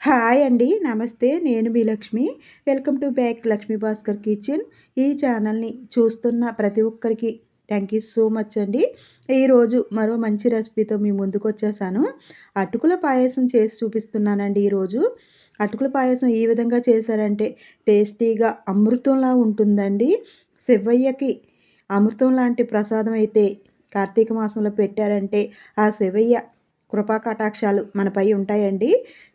Hi అండి నమస్తే. నేను మీ Lakshmi. Welcome to back Lakshmi Bhaskar kitchen. ఈ ఛానల్ని చూస్తున్న ప్రతి ఒక్కరికి థ్యాంక్ యూ సో మచ్ అండి. ఈరోజు మరో మంచి రెసిపీతో మీ ముందుకు వచ్చేసాను. అటుకుల పాయసం చేసి చూపిస్తున్నానండి ఈరోజు. అటుకుల పాయసం ఈ విధంగా చేశారంటే టేస్టీగా అమృతంలా ఉంటుందండి. శివయ్యకి అమృతం లాంటి ప్రసాదం అయితే కార్తీక మాసంలో పెట్టారంటే ఆ శివయ్య కృపా కటాక్షాలు మనపై ఉంటాయండి.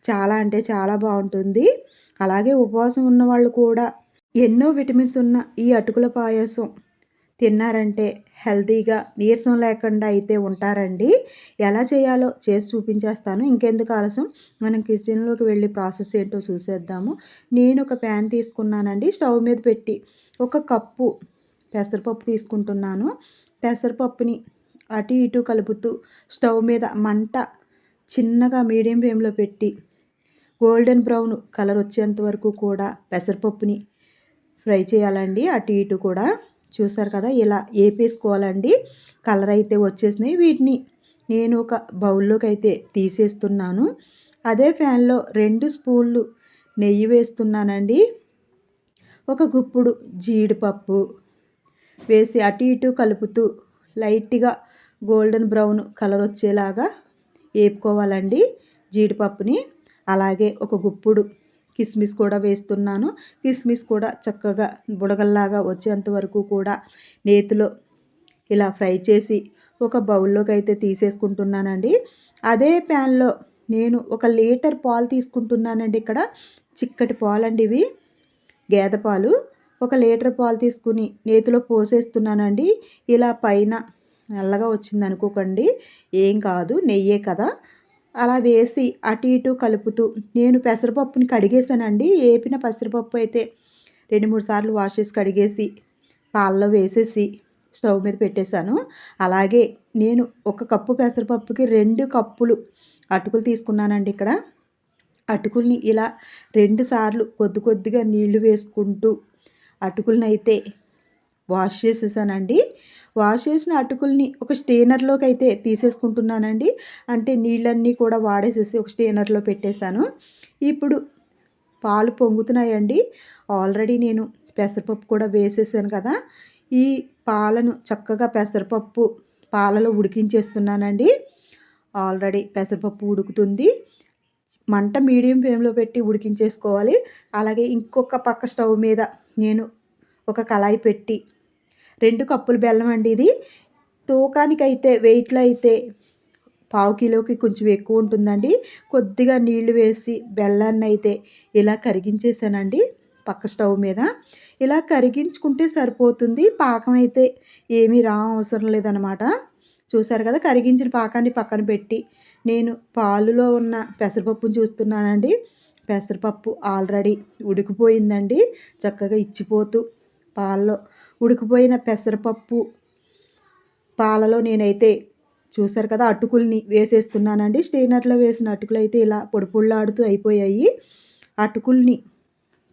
చాలా అంటే చాలా బాగుంటుంది. అలాగే ఉపవాసం ఉన్న వాళ్ళు కూడా ఎన్నో విటమిన్స్ ఉన్న ఈ అటుకుల పాయసం తిన్నారంటే హెల్తీగా నీరసం లేకుండా అయితే ఉంటారండి. ఎలా చేయాలో చేసి చూపించేస్తాను. ఇంకెందుకు ఆలస్యం? మనం కిచెన్లోకి వెళ్ళి ప్రాసెస్ ఏంటో చూసేద్దాము. నేను ఒక ప్యాన్ తీసుకున్నానండి. స్టవ్ మీద పెట్టి ఒక కప్పు పెసరపప్పు తీసుకుంటున్నాను. పెసరపప్పుని అటు ఇటు కలుపుతూ స్టవ్ మీద మంట చిన్నగా మీడియం ఫ్లేమ్లో పెట్టి గోల్డెన్ బ్రౌన్ కలర్ వచ్చేంత వరకు కూడా పెసరపప్పుని ఫ్రై చేయాలండి. అటు ఇటు కూడా చూసారు కదా ఇలా వేపేసుకోవాలండి కలర్ అయితే వచ్చేసినాయి. వీటిని నేను ఒక బౌల్లోకి అయితే తీసేస్తున్నాను. అదే ఫ్యాన్లో రెండు స్పూన్లు నెయ్యి వేస్తున్నానండి. ఒక గుప్పుడు జీడిపప్పు వేసి అటు ఇటు కలుపుతూ లైట్గా గోల్డెన్ బ్రౌన్ కలర్ వచ్చేలాగా వేపుకోవాలండి జీడిపప్పుని. అలాగే ఒక గుప్పుడు కిస్మిస్ కూడా వేస్తున్నాను. కిస్మిస్ కూడా చక్కగా బుడగల్లాగా వచ్చేంత వరకు కూడా నేతిలో ఇలా ఫ్రై చేసి ఒక బౌల్లోకి అయితే తీసేసుకుంటున్నానండి. అదే ప్యాన్లో నేను ఒక లీటర్ పాలు తీసుకుంటున్నానండి ఇక్కడ. చిక్కటి పాలండి ఇవి. గేదె పాలు. ఒక లీటర్ పాలు తీసుకుని నేతిలో పోసేస్తున్నానండి. ఇలా పైన నల్లగా వచ్చింది అనుకోకండి ఏం కాదు నెయ్యే కదా. అలా వేసి అటు ఇటు కలుపుతూ నేను పెసరపప్పుని కడిగేసానండి ఏపిన పెసరపప్పు అయితే రెండు మూడు సార్లు వాష్ చేసి కడిగేసి పాలలో వేసేసి స్టవ్ మీద పెట్టేశాను. అలాగే నేను ఒక కప్పు పెసరపప్పుకి రెండు కప్పులు అటుకులు తీసుకున్నానండి ఇక్కడ. అటుకుల్ని ఇలా రెండు సార్లు కొద్ది కొద్దిగా నీళ్ళు వేసుకుంటూ అటుకులనైతే అయితే వాష్ చేసేసానండి. వాష్ చేసిన అటుకుల్ని ఒక స్టేనర్లోకి అయితే తీసేసుకుంటున్నానండి. అంటే నీళ్ళన్నీ కూడా వాడేసేసి ఒక స్టేనర్లో పెట్టేశాను. ఇప్పుడు పాలు పొంగుతున్నాయండి. ఆల్రెడీ నేను పెసరపప్పు కూడా వేసేసాను కదా. ఈ పాలను చక్కగా పెసరపప్పు పాలలో ఉడికించేస్తున్నానండి. ఆల్రెడీ పెసరపప్పు ఉడుకుతుంది. మంట మీడియం ఫ్లేమ్లో పెట్టి ఉడికించేసుకోవాలి. అలాగే ఇంకొక పక్క స్టవ్ మీద నేను ఒక కళాయి పెట్టి రెండు కప్పులు బెల్లం అండి ఇది. తూకానికైతే వెయిట్లో అయితే పావు కిలోకి కొంచెం ఎక్కువ ఉంటుందండి. కొద్దిగా నీళ్ళు వేసి బెల్లాన్ని అయితే ఇలా కరిగించేసానండి పక్క స్టవ్ మీద. ఇలా కరిగించుకుంటే సరిపోతుంది. పాకం అయితే ఏమీ రా అవసరం లేదనమాట. చూసారు కదా కరిగించిన పాకాన్ని పక్కన పెట్టి నేను పాలులో ఉన్న పెసరపప్పును చూస్తున్నానండి. పెసరపప్పు ఆల్రెడీ ఉడికిపోయిందండి. చక్కగా ఇచ్చిపోతూ పాలలో ఉడికిపోయిన పెసరపప్పు పాలలో నేనైతే చూసారు కదా అటుకుల్ని వేసేస్తున్నానండి. స్టెయినర్లో వేసిన అటుకులు అయితే ఇలా పొడిపొళ్ళాడుతూ అయిపోయాయి. అటుకుల్ని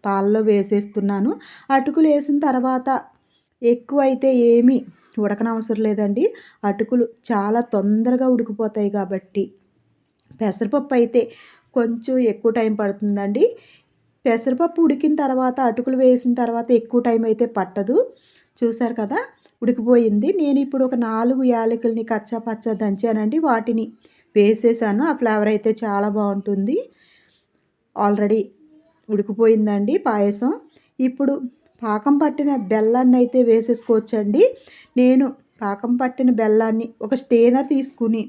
పాలలో వేసేస్తున్నాను. అటుకులు వేసిన తర్వాత ఎక్కువ అయితే ఏమీ ఉడకనవసరం లేదండి. అటుకులు చాలా తొందరగా ఉడికిపోతాయి కాబట్టి పెసరపప్పు అయితే కొంచెం ఎక్కువ టైం పడుతుందండి. పెసరపప్పు ఉడికిన తర్వాత అటుకులు వేసిన తర్వాత ఎక్కువ టైం అయితే పట్టదు. చూసారు కదా? ఉడికిపోయింది. నేను ఇప్పుడు ఒక నాలుగు యాలకుల్ని కచ్చా పచ్చ దంచానండి. వాటిని వేసేసాను. ఆ ఫ్లేవర్ అయితే చాలా బాగుంటుంది. ఆల్రెడీ ఉడికిపోయిందండి పాయసం. ఇప్పుడు పాకం పట్టిన బెల్లాన్ని అయితే వేసేసుకోవచ్చండి. నేను పాకం పట్టిన బెల్లాన్ని ఒక స్టేనర్ తీసుకుని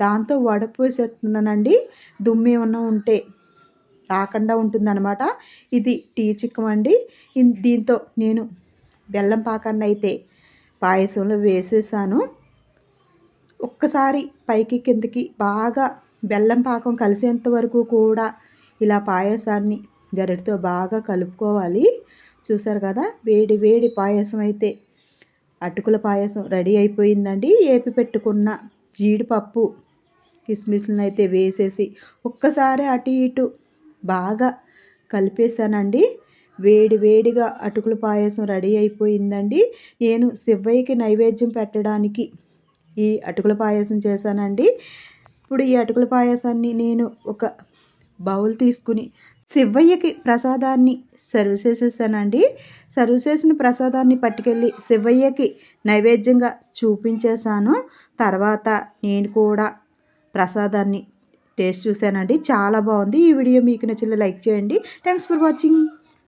దాంతో వడపోసేస్తున్నానండి. దుమ్మి ఏమన్నా ఉంటే. రాకుండా ఉంటుందన్నమాట. ఇది టీ చిక్కం అండి దీంతో నేను బెల్లం పాకాన్ని అయితే పాయసంలో వేసేసాను. ఒక్కసారి పైకి కిందకి బాగా బెల్లం పాకం కలిసేంత వరకు కూడా ఇలా పాయసాన్ని గరిటతో బాగా కలుపుకోవాలి. చూసారు కదా వేడి వేడి పాయసం అయితే అటుకుల పాయసం రెడీ అయిపోయిందండి. ఏపి పెట్టుకున్న జీడిపప్పు కిస్మిస్లను అయితే వేసేసి ఒక్కసారి అటు ఇటు బాగా కలిపేశానండి. వేడి వేడిగా అటుకుల పాయసం రెడీ అయిపోయిందండి. నేను శివయ్యకి నైవేద్యం పెట్టడానికి ఈ అటుకుల పాయసం చేశానండి. ఇప్పుడు ఈ అటుకుల పాయసాన్ని నేను ఒక బౌల్ తీసుకుని శివయ్యకి ప్రసాదాన్ని సర్వ్ చేసేసానండి. సర్వ్ చేసిన ప్రసాదాన్ని పట్టుకెళ్ళి శివయ్యకి నైవేద్యంగా చూపించేశాను. తర్వాత నేను కూడా ప్రసాదాన్ని టేస్ట్ చూశానండి. చాలా బాగుంది. ఈ వీడియో మీకు నచ్చిన లైక్ చేయండి. Thanks for watching